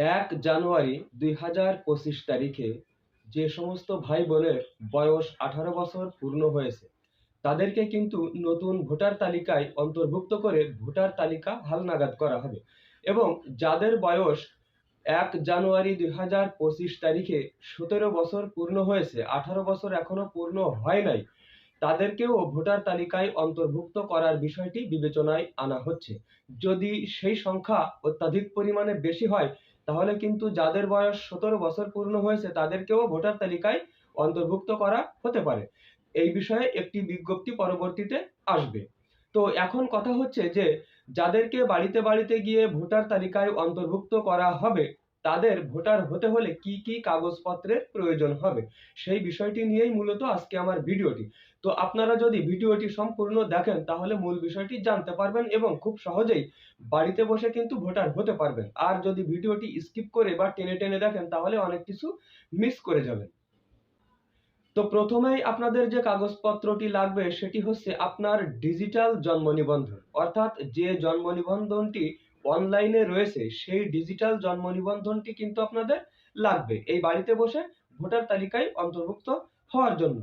এক জানুয়ারি দুই হাজার পঁচিশ তারিখে যে সমস্ত ভাই বোনের বয়স আঠারো বছর পূর্ণ হয়েছে, তাদেরকে কিন্তু নতুন ভোটার তালিকায় অন্তর্ভুক্ত করে ভোটার তালিকা হালনাগাদ করা হবে এবং যাদের বয়স এক জানুয়ারি দুই হাজার পঁচিশ তারিখে সতেরো বছর পূর্ণ হয়েছে, আঠারো বছর এখনও পূর্ণ হয় নাই, তাদেরকেও ভোটার তালিকায় অন্তর্ভুক্ত করার বিষয়টি বিবেচনায় আনা হচ্ছে। যদি সেই সংখ্যা অত্যাধিক পরিমাণে বেশি হয় তাহলে কিন্তু যাদের বয়স সতেরো বছর পূর্ণ হয়েছে, তাদেরকেও ভোটার তালিকায় অন্তর্ভুক্ত করা হতে পারে। এই বিষয়ে একটি বিজ্ঞপ্তি পরবর্তীতে আসবে। তো এখন কথা হচ্ছে যে, যাদেরকে বাড়িতে বাড়িতে গিয়ে ভোটার তালিকায় অন্তর্ভুক্ত করা হবে তাদের ভোটার হতে হলে কি কি কাগজপত্রের প্রয়োজন হবে? সেই বিষয়টি নিয়েই মূলত আজকে আমার ভিডিওটি। তো আপনারা যদি ভিডিওটি সম্পূর্ণ দেখেন, তাহলে মূল বিষয়টি জানতে পারবেন এবং খুব সহজেই বাড়িতে বসে কিন্তু ভোটার হতে পারবেন। আর যদি ভিডিওটি স্কিপ করে বা টেনে টেনে দেখেন, তাহলে অনেক কিছু মিস করে যাবেন। তো প্রথমেই আপনাদের যে কাগজপত্রটি লাগবে, সেটি হচ্ছে আপনার ডিজিটাল জন্ম নিবন্ধন। অর্থাৎ যে জন্ম নিবন্ধনটি অনলাইনে রয়েছে, সেই ডিজিটাল জন্ম নিবন্ধনটি কিন্তু আপনাদের লাগবে। এই বাড়িতে বসে ভোটার তালিকায় অন্তর্ভুক্ত হওয়ার জন্য।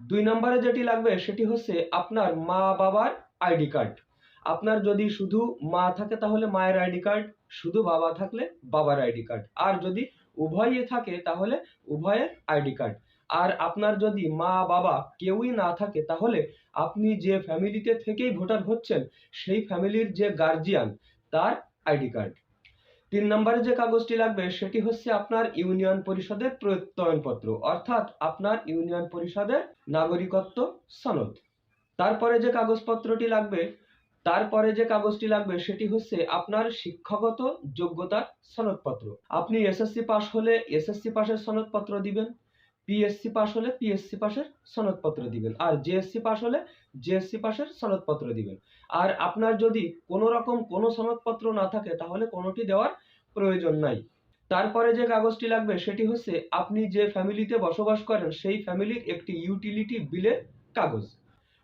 দুই নম্বরে যেটি লাগবে, সেটি হচ্ছে আপনার মা বাবার আইডি কার্ড। আপনার যদি শুধু মা থাকে, তাহলে মায়ের আইডি কার্ড, শুধু বাবা থাকলে বাবার আইডি কার্ড। আর যদি উভয়ে থাকে, তাহলে উভয়ের আইডি কার্ড। আর আপনার যদি মা বাবা কেউই না থাকে, তাহলে আপনি যে ফ্যামিলিতে থেকেই ভোটার হচ্ছেন, সেই ফ্যামিলির যে গার্জিয়ান তার আইডি কার্ড। তিন নম্বরে যে কাগজটি লাগবে, সেটি হচ্ছে আপনার ইউনিয়ন পরিষদের প্রত্যয়নপত্র, অর্থাৎ আপনার ইউনিয়ন পরিষদের নাগরিকত্ব সনদ। তারপরে যে কাগজপত্রটি লাগবে, তারপরে যে কাগজটি লাগবে, সেটি হচ্ছে আপনার শিক্ষাগত যোগ্যতার সনদপত্র। আপনি এসএসসি পাস হলে এসএসসি পাসের সনদপত্র দিবেন পিএসসি পাস হলে পিএসসি পাসের সনদপত্র দিবেন। আর জেএসসি পাস হলে জেএসসি পাসের সনদপত্র দিবেন। আর আপনার যদি কোনো রকম কোনো সনদপত্র না থাকে, তাহলে কোনোটি দেওয়ার প্রয়োজন নাই। তারপরে যে কাগজটি লাগবে, সেটি হচ্ছে আপনি যে ফ্যামিলিতে বসবাস করেন, সেই ফ্যামিলির একটি ইউটিলিটি বিলের কাগজ।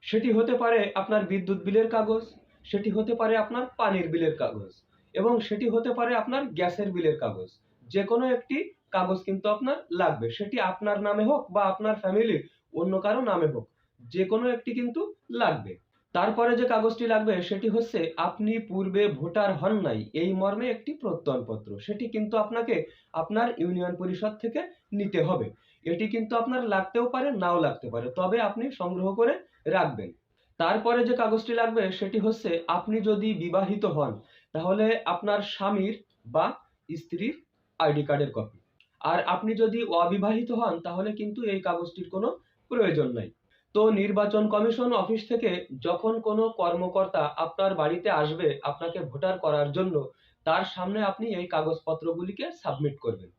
সেটি হতে পারে আপনার বিদ্যুৎ বিলের কাগজ, সেটি হতে পারে আপনার পানির বিলের কাগজ, এবং সেটি হতে পারে আপনার গ্যাসের বিলের কাগজ। যে কোনো একটি কাগজ কিন্তু আপনার লাগবে। সেটি আপনার নামে হোক বা আপনার ফ্যামিলির অন্য কারও নামে হোক যে কোনো একটি কিন্তু লাগবে। তারপরে যে কাগজটি লাগবে, সেটি হচ্ছে আপনি পূর্বে ভোটার হন নাই, এই মর্মে একটি প্রত্যয়নপত্র। সেটি কিন্তু আপনাকে আপনার ইউনিয়ন পরিষদ থেকে নিতে হবে। এটি কিন্তু আপনার লাগতেও পারে, নাও লাগতে পারে, তবে আপনি সংগ্রহ করে রাখবেন। তারপরে যে কাগজটি লাগবে, সেটি হচ্ছে আপনি যদি বিবাহিত হন, তাহলে আপনার স্বামীর বা স্ত্রীর আইডি কার্ডের কপি আর আপনি যদি অবিবাহিত হন, তাহলে কিন্তু এই কাগজটির কোনো প্রয়োজন নাই। তো নির্বাচন কমিশন অফিস থেকে যখন কোনো কর্মকর্তা আপনার বাড়িতে আসবে আপনাকে ভোটার করার জন্য, তার সামনে আপনি এই কাগজপত্রগুলিকে সাবমিট করবেন।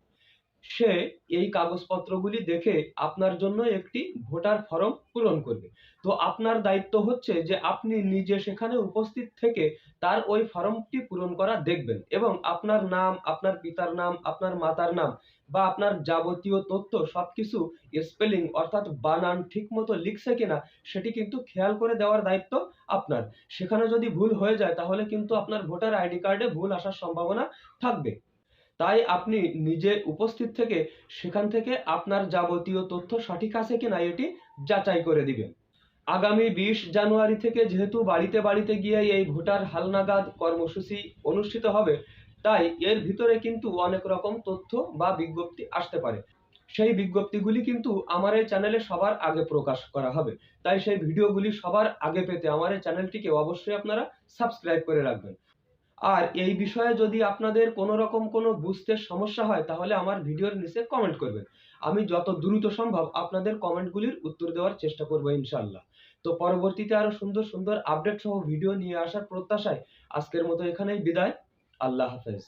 সে এই কাগজপত্রগুলি দেখে আপনার জন্য একটি ভোটার ফর্ম পূরণ করবে। তো আপনার দায়িত্ব হচ্ছে যে আপনি নিজে সেখানে উপস্থিত থেকে তার ওই ফর্মটি পূরণ করা দেখবেন এবং আপনার নাম, আপনার পিতার নাম, আপনার মাতার নাম বা আপনার যাবতীয় তথ্য সবকিছু স্পেলিং অর্থাৎ বানান ঠিক মতো লিখছে কিনা সেটি কিন্তু খেয়াল করে দেওয়ার দায়িত্ব আপনার। সেখানে যদি ভুল হয়ে যায় তাহলে কিন্তু আপনার ভোটার আইডি কার্ডে ভুল আসার সম্ভাবনা থাকবে। তাই আপনি নিজে উপস্থিত থেকে সেখান থেকে আপনার যাবতীয় তথ্য সঠিক আছে কিনা এটি যাচাই করে দিবেন। আগামী বিশ জানুয়ারি থেকে যেহেতু বাড়িতে বাড়িতে গিয়ে এই ভোটার হালনাগাদ কর্মসূচি অনুষ্ঠিত হবে, তাই এর ভিতরে কিন্তু অনেক রকম তথ্য বা বিজ্ঞপ্তি আসতে পারে। সেই বিজ্ঞপ্তিগুলি কিন্তু আমার এই চ্যানেলে সবার আগে প্রকাশ করা হবে। তাই সেই ভিডিওগুলি সবার আগে পেতে আমার এই চ্যানেলটিকে অবশ্যই আপনারা সাবস্ক্রাইব করে রাখবেন। আর এই বিষয়ে যদি আপনাদের কোনো রকম কোনো বুঝতে সমস্যা হয়, তাহলে আমার ভিডিওর নিচে কমেন্ট করবেন। আমি যত দ্রুত সম্ভব আপনাদের কমেন্টগুলির উত্তর দেওয়ার চেষ্টা করব ইনশাল্লাহ তো পরবর্তীতে আরও সুন্দর সুন্দর আপডেট সহ ভিডিও নিয়ে আসার প্রত্যাশায় আজকের মতো এখানেই বিদায়। আল্লাহ হাফেজ।